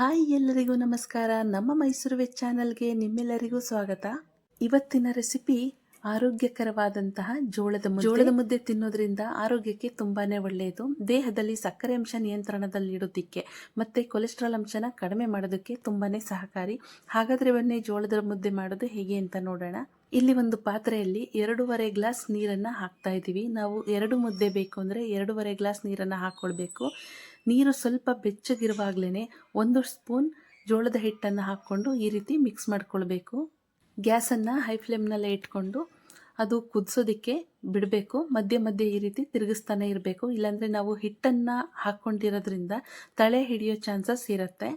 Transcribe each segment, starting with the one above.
Hi ಎಲ್ಲರಿಗೂ ನಮಸ್ಕಾರ. ನಮ್ಮ ಮೈಸೂರು ವೆಜ್ ಚಾನಲ್ಗೆ ನಿಮ್ಮೆಲ್ಲರಿಗೂ ಸ್ವಾಗತ. ಇವತ್ತಿನ ರೆಸಿಪಿ ಆರೋಗ್ಯಕರವಾದಂತಹ ಜೋಳದ ಜೋಳದ ಮುದ್ದೆ ತಿನ್ನೋದ್ರಿಂದ ಆರೋಗ್ಯಕ್ಕೆ ತುಂಬಾನೇ ಒಳ್ಳೆಯದು ದೇಹದಲ್ಲಿ ಸಕ್ಕರೆ ಅಂಶ ನಿಯಂತ್ರಣದಲ್ಲಿಡೋದಿಕ್ಕೆ ಮತ್ತೆ ಕೊಲೆಸ್ಟ್ರಾಲ್ ಅಂಶನ ಕಡಿಮೆ ಮಾಡೋದಕ್ಕೆ ತುಂಬಾನೇ ಸಹಕಾರಿ. ಹಾಗಾದ್ರೆ ಬನ್ನಿ ಜೋಳದ ಮುದ್ದೆ ಮಾಡೋದು ಹೇಗೆ ಅಂತ ನೋಡೋಣ. ಇಲ್ಲಿ ಒಂದು ಪಾತ್ರೆಯಲ್ಲಿ ಎರಡೂವರೆ ಗ್ಲಾಸ್ ನೀರನ್ನು ಹಾಕ್ತಾ ಇದ್ದೀವಿ. ನಾವು ಎರಡು ಮುದ್ದೆ ಬೇಕು ಅಂದರೆ ಎರಡೂವರೆ ಗ್ಲಾಸ್ ನೀರನ್ನು ಹಾಕ್ಕೊಳ್ಬೇಕು ನೀರು ಸ್ವಲ್ಪ ಬೆಚ್ಚಗಿರುವಾಗಲೇ ಒಂದು ಸ್ಪೂನ್ ಜೋಳದ ಹಿಟ್ಟನ್ನು ಹಾಕ್ಕೊಂಡು ಈ ರೀತಿ ಮಿಕ್ಸ್ ಮಾಡ್ಕೊಳ್ಬೇಕು. ಗ್ಯಾಸನ್ನು ಹೈ ಫ್ಲೇಮ್ನಲ್ಲೇ ಇಟ್ಕೊಂಡು ಅದು ಕುದಿಸೋದಕ್ಕೆ ಬಿಡಬೇಕು. ಮಧ್ಯೆ ಮಧ್ಯೆ ಈ ರೀತಿ ತಿರುಗಿಸ್ತಾನೆ ಇರಬೇಕು. ಇಲ್ಲಾಂದರೆ ನಾವು ಹಿಟ್ಟನ್ನು ಹಾಕ್ಕೊಂಡಿರೋದ್ರಿಂದ ತಳೆ ಹಿಡಿಯೋ ಚಾನ್ಸಸ್ ಇರುತ್ತೆ.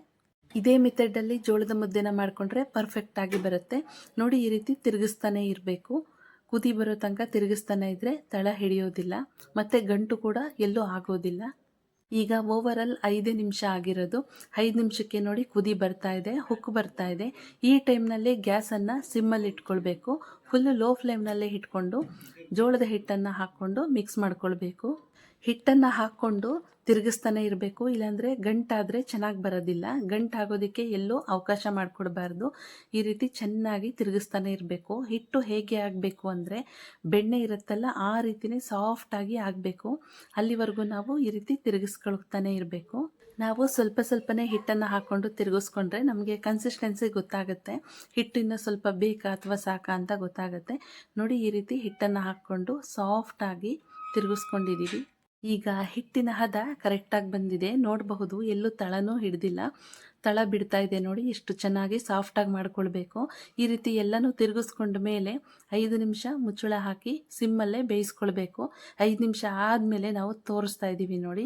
ಇದೇ ಮೆಥಡಲ್ಲಿ ಜೋಳದ ಮುದ್ದೆನ ಮಾಡಿಕೊಂಡ್ರೆ ಪರ್ಫೆಕ್ಟಾಗಿ ಬರುತ್ತೆ. ನೋಡಿ ಈ ರೀತಿ ತಿರುಗಿಸ್ತಾನೆ ಇರಬೇಕು. ಕುದಿ ಬರೋ ತನಕ ತಿರುಗಿಸ್ತಾನೆ ಇದ್ದರೆ ತಳ ಹಿಡಿಯೋದಿಲ್ಲ. ಮತ್ತು ಗಂಟು ಕೂಡ ಎಲ್ಲೂ ಆಗೋದಿಲ್ಲ. ಈಗ ಓವರಲ್ ಐದೇ ನಿಮಿಷ ಆಗಿರೋದು. ಐದು ನಿಮಿಷಕ್ಕೆ ನೋಡಿ ಕುದಿ ಬರ್ತಾ ಇದೆ, ಹುಕ್ ಬರ್ತಾ ಇದೆ. ಈ ಟೈಮ್ನಲ್ಲಿ ಗ್ಯಾಸನ್ನು ಸಿಮ್ಮಲ್ಲಿ ಇಟ್ಕೊಳ್ಬೇಕು. ಫುಲ್ಲು ಲೋ ಫ್ಲೇಮ್ನಲ್ಲೇ ಇಟ್ಕೊಂಡು ಜೋಳದ ಹಿಟ್ಟನ್ನು ಹಾಕ್ಕೊಂಡು ಮಿಕ್ಸ್ ಮಾಡ್ಕೊಳ್ಬೇಕು. ಹಿಟ್ಟನ್ನು ಹಾಕ್ಕೊಂಡು ತಿರುಗಿಸ್ತಾನೆ ಇರಬೇಕು, ಇಲ್ಲಾಂದರೆ ಗಂಟಾದರೆ ಚೆನ್ನಾಗಿ ಬರೋದಿಲ್ಲ. ಗಂಟಾಗೋದಕ್ಕೆ ಎಲ್ಲೂ ಅವಕಾಶ ಮಾಡಿಕೊಡಬಾರ್ದು. ಈ ರೀತಿ ಚೆನ್ನಾಗಿ ತಿರುಗಿಸ್ತಾನೆ ಇರಬೇಕು. ಹಿಟ್ಟು ಹೇಗೆ ಆಗಬೇಕು ಅಂದರೆ ಬೆಣ್ಣೆ ಇರುತ್ತಲ್ಲ, ಆ ರೀತಿಯೇ ಸಾಫ್ಟಾಗಿ ಆಗಬೇಕು. ಅಲ್ಲಿವರೆಗೂ ನಾವು ಈ ರೀತಿ ತಿರುಗಿಸ್ಕೊಳ್ತಾನೆ ಇರಬೇಕು. ನಾವು ಸ್ವಲ್ಪ ಸ್ವಲ್ಪನೇ ಹಿಟ್ಟನ್ನು ಹಾಕ್ಕೊಂಡು ತಿರುಗಿಸ್ಕೊಂಡ್ರೆ ನಮಗೆ ಕನ್ಸಿಸ್ಟೆನ್ಸಿ ಗೊತ್ತಾಗುತ್ತೆ. ಹಿಟ್ಟಿನ ಸ್ವಲ್ಪ ಬೇಕಾ ಅಥವಾ ಸಾಕಾ ಅಂತ ಗೊತ್ತಾಗುತ್ತೆ. ನೋಡಿ ಈ ರೀತಿ ಹಿಟ್ಟನ್ನು ಹಾಕ್ಕೊಂಡು ಸಾಫ್ಟಾಗಿ ತಿರುಗಿಸ್ಕೊಂಡಿದ್ದೀವಿ ಈಗ ಹಿಟ್ಟಿನ ಹದ ಕರೆಕ್ಟಾಗಿ ಬಂದಿದೆ. ನೋಡಬಹುದು, ಎಲ್ಲೂ ತಳನೂ ಹಿಡ್ದಿಲ್ಲ. ತಳ ಬಿಡ್ತಾ ಇದೆ ನೋಡಿ ಎಷ್ಟು ಚೆನ್ನಾಗಿ ಸಾಫ್ಟಾಗಿ ಮಾಡ್ಕೊಳ್ಬೇಕು. ಈ ರೀತಿ ಎಲ್ಲನೂ ತಿರುಗಿಸ್ಕೊಂಡ ಮೇಲೆ ಐದು ನಿಮಿಷ ಮುಚ್ಚಳ ಹಾಕಿ ಸಿಮ್ಮಲ್ಲೇ ಬೇಯಿಸ್ಕೊಳ್ಬೇಕು. ಐದು ನಿಮಿಷ ಆದಮೇಲೆ ನಾವು ತೋರಿಸ್ತಾ ಇದ್ದೀವಿ ನೋಡಿ.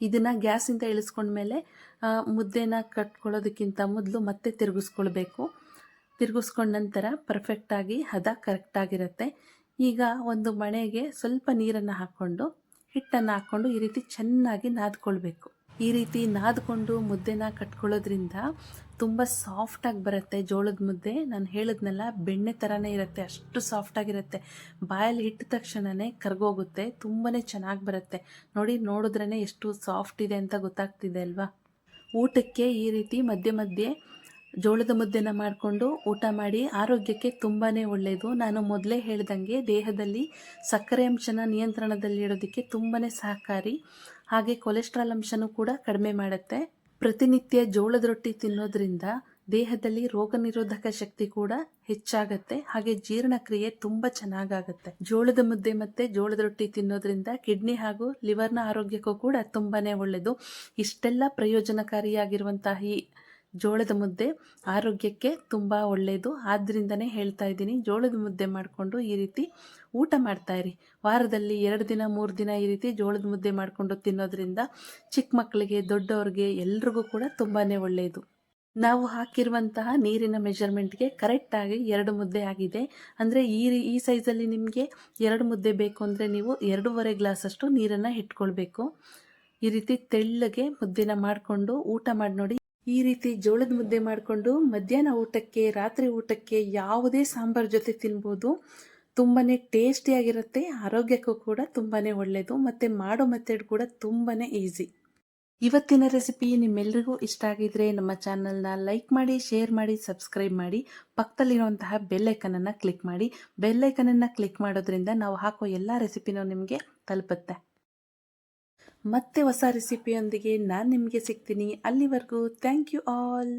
ಇದನ್ನು ಗ್ಯಾಸಿಂದ ಇಳಿಸ್ಕೊಂಡ್ಮೇಲೆ ಮುದ್ದೆನ ಕಟ್ಕೊಳ್ಳೋದಕ್ಕಿಂತ ಮೊದಲು ಮತ್ತೆ ತಿರುಗಿಸ್ಕೊಳ್ಬೇಕು. ತಿರುಗಿಸ್ಕೊಂಡ ನಂತರ ಪರ್ಫೆಕ್ಟಾಗಿ ಹದ ಕರೆಕ್ಟಾಗಿರುತ್ತೆ ಈಗ ಒಂದು ಮಣೆಗೆ ಸ್ವಲ್ಪ ನೀರನ್ನು ಹಾಕ್ಕೊಂಡು, ಹಿಟ್ಟನ್ನು ಹಾಕ್ಕೊಂಡು ಈ ರೀತಿ ಚೆನ್ನಾಗಿ ನಾದ್ಕೊಳ್ಬೇಕು. ಈ ರೀತಿ ನಾದ್ಕೊಂಡು ಮುದ್ದೆನ ಕಟ್ಕೊಳ್ಳೋದ್ರಿಂದ ತುಂಬ ಸಾಫ್ಟಾಗಿ ಬರುತ್ತೆ ಜೋಳದ ಮುದ್ದೆ. ನಾನು ಹೇಳಿದ್ನಲ್ಲ, ಬೆಣ್ಣೆ ಥರನೇ ಇರುತ್ತೆ, ಅಷ್ಟು ಸಾಫ್ಟಾಗಿರುತ್ತೆ ಬಾಯಲ್ಲಿ ಇಟ್ಟ ತಕ್ಷಣವೇ ಕರ್ಗೋಗುತ್ತೆ ತುಂಬಾ ಚೆನ್ನಾಗಿ ಬರುತ್ತೆ. ನೋಡಿ ನೋಡಿದ್ರೇ ಎಷ್ಟು ಸಾಫ್ಟ್ ಇದೆ ಅಂತ ಗೊತ್ತಾಗ್ತಿದೆ ಅಲ್ವಾ? ಊಟಕ್ಕೆ ಈ ರೀತಿ ಮಧ್ಯೆ ಮಧ್ಯೆ ಜೋಳದ ಮುದ್ದೆನ ಮಾಡಿಕೊಂಡು ಊಟ ಮಾಡಿ ಆರೋಗ್ಯಕ್ಕೆ ತುಂಬಾ ಒಳ್ಳೆಯದು ನಾನು ಮೊದಲೇ ಹೇಳ್ದಂಗೆ ದೇಹದಲ್ಲಿ ಸಕ್ಕರೆ ಅಂಶನ ನಿಯಂತ್ರಣದಲ್ಲಿಡೋದಕ್ಕೆ ತುಂಬಾ ಸಹಕಾರಿ. ಹಾಗೆ ಕೊಲೆಸ್ಟ್ರಾಲ್ ಅಂಶನೂ ಕೂಡ ಕಡಿಮೆ ಮಾಡುತ್ತೆ. ಪ್ರತಿನಿತ್ಯ ಜೋಳದ ರೊಟ್ಟಿ ತಿನ್ನೋದ್ರಿಂದ ದೇಹದಲ್ಲಿ ರೋಗ ನಿರೋಧಕ ಶಕ್ತಿ ಕೂಡ ಹೆಚ್ಚಾಗತ್ತೆ. ಹಾಗೆ ಜೀರ್ಣಕ್ರಿಯೆ ತುಂಬ ಚೆನ್ನಾಗಾಗತ್ತೆ. ಜೋಳದ ಮುದ್ದೆ ಮತ್ತೆ ಜೋಳದ ರೊಟ್ಟಿ ತಿನ್ನೋದ್ರಿಂದ ಕಿಡ್ನಿ ಹಾಗೂ ಲಿವರ್ನ ಆರೋಗ್ಯಕ್ಕೂ ಕೂಡ ತುಂಬಾನೇ ಒಳ್ಳೆಯದು ಇಷ್ಟೆಲ್ಲ ಪ್ರಯೋಜನಕಾರಿಯಾಗಿರುವಂತಹ ಈ ಜೋಳದ ಮುದ್ದೆ ಆರೋಗ್ಯಕ್ಕೆ ತುಂಬ ಒಳ್ಳೆಯದು ಆದ್ದರಿಂದನೇ ಹೇಳ್ತಾ ಇದ್ದೀನಿ, ಜೋಳದ ಮುದ್ದೆ ಮಾಡಿಕೊಂಡು ಈ ರೀತಿ ಊಟ ಮಾಡ್ತಾಯಿರಿ ವಾರದಲ್ಲಿ ಎರಡು ದಿನ, ಮೂರು ದಿನ ಈ ರೀತಿ ಜೋಳದ ಮುದ್ದೆ ಮಾಡಿಕೊಂಡು ತಿನ್ನೋದ್ರಿಂದ ಚಿಕ್ಕ ಮಕ್ಕಳಿಗೆ, ದೊಡ್ಡವ್ರಿಗೆ ಎಲ್ರಿಗೂ ಕೂಡ ತುಂಬಾ ಒಳ್ಳೆಯದು ನಾವು ಹಾಕಿರುವಂತಹ ನೀರಿನ ಮೆಜರ್ಮೆಂಟ್ಗೆ ಕರೆಕ್ಟಾಗಿ ಎರಡು ಮುದ್ದೆ ಆಗಿದೆ. ಅಂದರೆ ಈ ಈ ಸೈಜಲ್ಲಿ ನಿಮಗೆ ಎರಡು ಮುದ್ದೆ ಬೇಕು ಅಂದರೆ ನೀವು ಎರಡೂವರೆ ಗ್ಲಾಸಷ್ಟು ನೀರನ್ನು ಇಟ್ಕೊಳ್ಬೇಕು. ಈ ರೀತಿ ತೆಳ್ಳಗೆ ಮುದ್ದೆನ ಮಾಡಿಕೊಂಡು ಊಟ ಮಾಡಿ ನೋಡಿ ಈ ರೀತಿ ಜೋಳದ ಮುದ್ದೆ ಮಾಡಿಕೊಂಡು ಮಧ್ಯಾಹ್ನ ಊಟಕ್ಕೆ, ರಾತ್ರಿ ಊಟಕ್ಕೆ ಯಾವುದೇ ಸಾಂಬಾರು ಜೊತೆ ತಿನ್ಬೋದು. ತುಂಬಾ ಟೇಸ್ಟಿಯಾಗಿರುತ್ತೆ ಆರೋಗ್ಯಕ್ಕೂ ಕೂಡ ತುಂಬಾ ಒಳ್ಳೆಯದು ಮತ್ತು ಮಾಡೋ ಮೆಥಡ್ ಕೂಡ ತುಂಬಾ ಈಸಿ ಇವತ್ತಿನ ರೆಸಿಪಿ ನಿಮ್ಮೆಲ್ಲರಿಗೂ ಇಷ್ಟ ಆಗಿದ್ರೆ ನಮ್ಮ ಚಾನಲ್ನ ಲೈಕ್ ಮಾಡಿ ಶೇರ್ ಮಾಡಿ ಸಬ್ಸ್ಕ್ರೈಬ್ ಮಾಡಿ, ಪಕ್ಕದಲ್ಲಿರುವಂತಹ ಬೆಲ್ಲೈಕನನ್ನು ಕ್ಲಿಕ್ ಮಾಡಿ. ಬೆಲ್ಲೈಕನನ್ನು ಕ್ಲಿಕ್ ಮಾಡೋದ್ರಿಂದ ನಾವು ಹಾಕೋ ಎಲ್ಲ ರೆಸಿಪಿನೂ ನಿಮಗೆ ತಲುಪುತ್ತೆ. ಮತ್ತೆ ಹೊಸ ರೆಸಿಪಿಯೊಂದಿಗೆ ನಾನು ನಿಮಗೆ ಸಿಗ್ತೀನಿ. ಅಲ್ಲಿವರೆಗೂ ಥ್ಯಾಂಕ್ ಯು ಆಲ್